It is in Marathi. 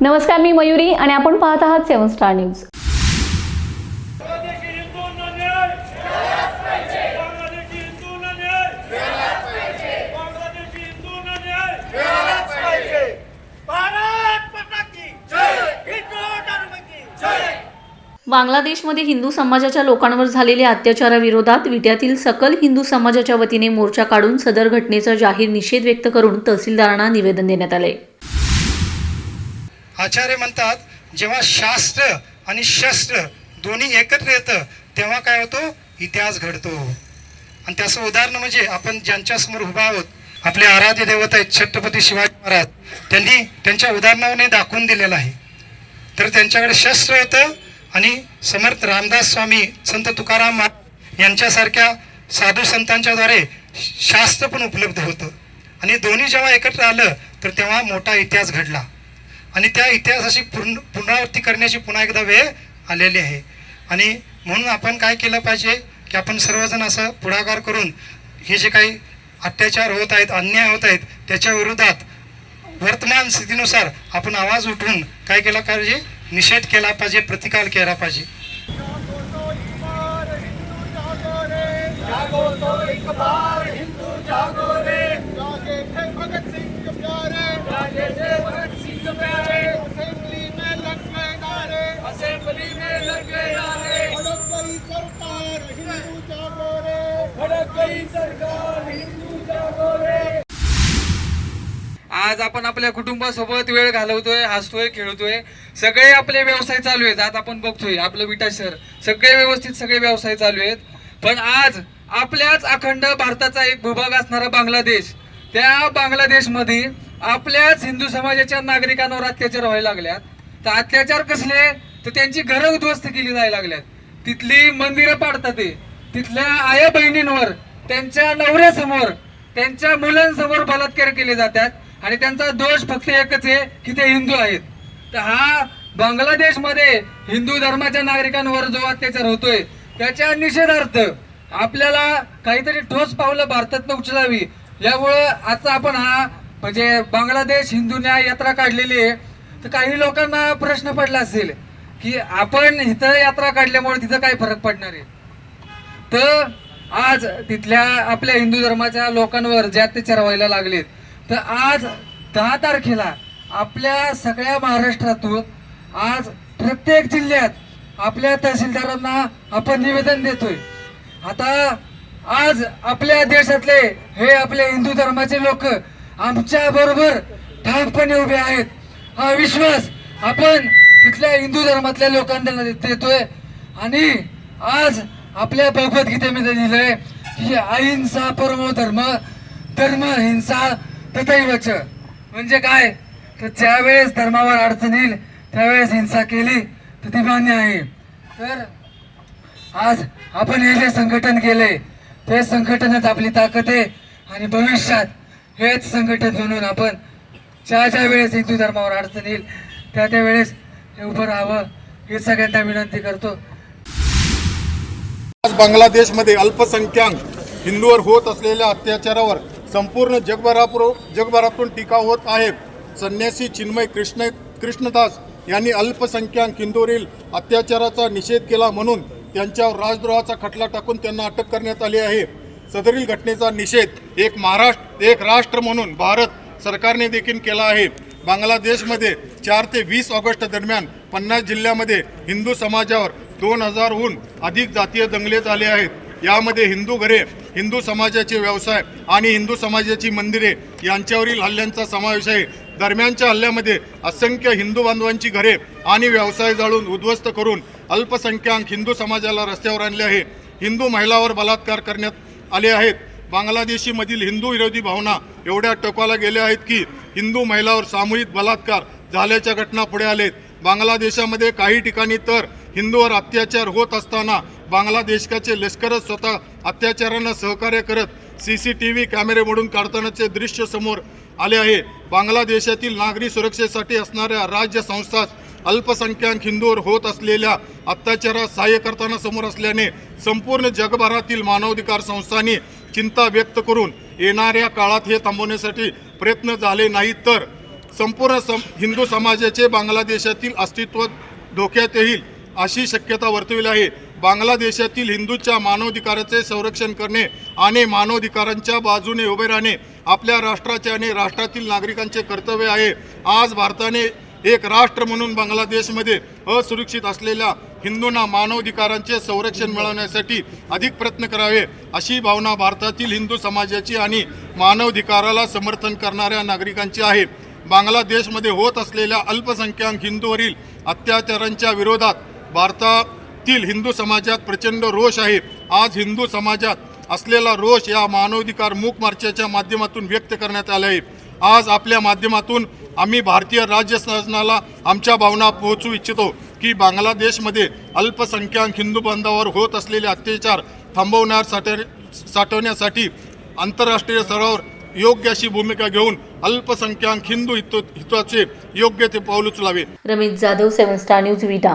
नमस्कार मी मयुरी आणि आपण पाहत आहात सेवन स्टार न्यूज. बांगलादेशमध्ये हिंदू समाजाच्या लोकांवर झालेल्या अत्याचाराविरोधात विट्यातील सकल हिंदू समाजाच्या वतीने मोर्चा काढून सदर घटनेचा जाहीर निषेध व्यक्त करून तहसीलदारांना निवेदन देण्यात आले आचार्य म्हणतात जेव्हा शास्त्र आणि शस्त्र दोन्ही एकत्र येतं तेव्हा काय होतो? इतिहास घडतो. आणि त्याचं उदाहरण म्हणजे आपण ज्यांच्यासमोर उभा आहोत आपले आराध्य देवत आहेत छत्रपती शिवाजी महाराज त्यांनी त्यांच्या उदाहरणाने दाखवून दिलेलं आहे. तर त्यांच्याकडे शस्त्र होतं आणि समर्थ रामदास स्वामी संत तुकाराम महाराज यांच्यासारख्या साधू संतांच्याद्वारे शास्त्र पण उपलब्ध होतं. आणि दोन्ही जेव्हा एकत्र आलं तर तेव्हा मोठा इतिहास घडला. आणि त्या इतिहासाची पूर्ण पुनरावृत्ती करण्याची पुन्हा एकदा वेळ आलेली आहे. आणि म्हणून आपण काय केलं पाहिजे की आपण सर्वजण असं पुढाकार करून हे जे काही अत्याचार होत आहेत अन्याय होत आहेत त्याच्या विरोधात वर्तमान स्थितीनुसार आपण आवाज उठवून काय केला पाहिजे? निषेध केला पाहिजे प्रतिकार केला पाहिजे. जागो रे. आज आपण आपल्या कुटुंबासोबत वेळ घालवतोय हसतोय खेळतोय. सगळे आपले व्यवसाय चालू आहेत. आज आपण बघतोय आपलं विटा शहर सगळे व्यवस्थित सगळे व्यवसाय चालू आहेत. पण आज आपल्याच अखंड भारताचा एक भूभाग असणारा बांगलादेश. त्या बांगलादेशमध्ये आपल्याच हिंदू समाजाच्या नागरिकांवर अत्याचार व्हायला लागल्यात. तर अत्याचार कसले? तर त्यांची घरं उद्ध्वस्त केली जायला लागल्यात. तिथली मंदिरं पाडतात ते. तिथल्या आया बहिणींवर त्यांच्या नवऱ्यासमोर त्यांच्या मुलांसमोर बलात्कार केले जातात आणि त्यांचा दोष फक्त एकच आहे की ते हिंदू आहेत. तर हा बांगलादेशमध्ये हिंदू धर्माच्या नागरिकांवर जो अत्याचार होतोय त्याच्या निषेधार्थ आपल्याला काहीतरी ठोस पावलं भारतातनं उचलावी. यामुळं आजचा आपण हा म्हणजे बांगलादेश हिंदू न्याय यात्रा काढलेली आहे. तर काही लोकांना प्रश्न पडला असेल की आपण इथं यात्रा काढल्यामुळे तिथं काय फरक पडणार आहे? तर आज तिथल्या आपल्या हिंदू धर्माच्या लोकांवर जे अत्याचार व्हायला लागलेत तर आज दहा तारखेला आपल्या सगळ्या महाराष्ट्रातून आज प्रत्येक जिल्ह्यात आपल्या तहसीलदारांना आपण निवेदन देतोय. आता आज आपल्या देशातले हे आपले हिंदू धर्माचे लोक आमच्या बरोबर ठामपणे उभे आहेत. हा विश्वास आपण तिथल्या हिंदू धर्मातल्या लोकांना देतोय. आणि आज आपल्या भगवद्गीतेमध्ये लिहिलंय की अहिंसा परमो धर्म धर्म हिंसा तथैवच. म्हणजे काय? तर ज्यावेळेस धर्मावर अडचण येईल त्यावेळेस हिंसा केली तर ती मान्य आहे. तर आज आपण हे जे संघटन केले ते संघटनच आपली ताकद आहे आणि भविष्यात हेच संघटन म्हणून आपण ज्या ज्या वेळेस हिंदू धर्मावर अडचण येईल त्या त्या वेळेस हे उभं राहावं हे सगळ्यांना विनंती करतो. आज बांगलादेशमध्ये अल्पसंख्याक हिंदूवर होत असलेल्या अत्याचारावर संपूर्ण जगभरापुर जगभरातून टीका होत आहे. संन्यासी चिन्मय कृष्ण कृष्णदास यांनी अल्पसंख्याक हिंदूवरील अत्याचाराचा निषेध केला म्हणून त्यांच्यावर राजद्रोहाचा खटला टाकून त्यांना अटक करण्यात आली आहे. सदरील घटनेचा निषेध एक महाराष्ट्र एक राष्ट्र म्हणून भारत सरकारने देखील केला आहे. बांगलादेशमध्ये चार ते वीस ऑगस्ट दरम्यान पन्नास जिल्ह्यामध्ये हिंदू समाजावर दोन हजारहून अधिक जातीय दंगले झाले आहेत. यामध्ये हिंदू घरे हिंदू समाजाचे व्यवसाय आणि हिंदू समाजाची मंदिरे यांच्यावरील हल्ल्यांचा समावेश आहे. दरम्यानच्या हल्ल्यामध्ये असंख्य हिंदू बांधवांची घरे आणि व्यवसाय जाळून उद्ध्वस्त करून अल्पसंख्याक हिंदू समाजाला रस्त्यावर आणले आहे. हिंदू महिलावर बलात्कार करण्यात आले आहेत. बांगलादेशीमधील हिंदू विरोधी भावना एवढ्या टोकाला गेल्या आहेत की हिंदू महिलावर सामूहिक बलात्कार झाल्याच्या घटना पुढे आलेत. बांगलादेशामध्ये काही ठिकाणी तर हिंदूवर अत्याचार होत असताना बांगलादेशकाचे लष्करच स्वतः अत्याचारांना सहकार्य करत सी सी टी व्ही कॅमेरे काढतानाचे दृश्य समोर आले आहे. बांगलादेशातील नागरी सुरक्षेसाठी असणाऱ्या राज्य संस्था अल्पसंख्याक हिंदूवर होत असलेल्या अत्याचारात सहाय्य करताना समोर असल्याने संपूर्ण जगभरातील मानवाधिकार संस्थांनी चिंता व्यक्त करून येणाऱ्या काळात हे थांबवण्यासाठी प्रयत्न झाले नाहीत तर संपूर्ण सम हिंदू समाजाचे बांगलादेशातील अस्तित्व धोक्यात येईल. अशी शक्यता वर्तविली आहे. बांगलादेशातील हिंदूंच्या मानवाधिकाराचे संरक्षण करणे आणि मानवाधिकारांच्या बाजूने उभे राहणे आपल्या राष्ट्राचे आणि राष्ट्रातील नागरिकांचे कर्तव्य आहे. आज भारताने एक राष्ट्र म्हणून बांगलादेशमध्ये असुरक्षित असलेल्या हिंदूंना मानवाधिकारांचे संरक्षण मिळवण्यासाठी अधिक प्रयत्न करावे अशी भावना भारतातील हिंदू समाजाची आणि मानवाधिकाराला समर्थन करणाऱ्या नागरिकांची आहे. बांगलादेशमध्ये होत असलेल्या अल्पसंख्याक हिंदूवरील अत्याचारांच्या विरोधात भारतातील हिंदू समाजात प्रचंड रोष आहे. आज हिंदू समाजात असलेला रोष या मानवाधिकार मूक मार्चाच्या माध्यमातून व्यक्त करण्यात आला आहे आज आपल्या माध्यमातून आम्ही भारतीय राज्य शासनाला आमच्या भावना पोहोचू इच्छितो की बांगलादेशमध्ये अल्पसंख्याक हिंदू बांधावर होत असलेले अत्याचार थांबवण्यासाठी साठवण्यासाठी आंतरराष्ट्रीय स्तरावर योग्य अशी भूमिका घेऊन अल्पसंख्याक हिंदू हितो हिताचे योग्य ते पाऊल उचलावे. Ramesh Jadhav seven star news Vita.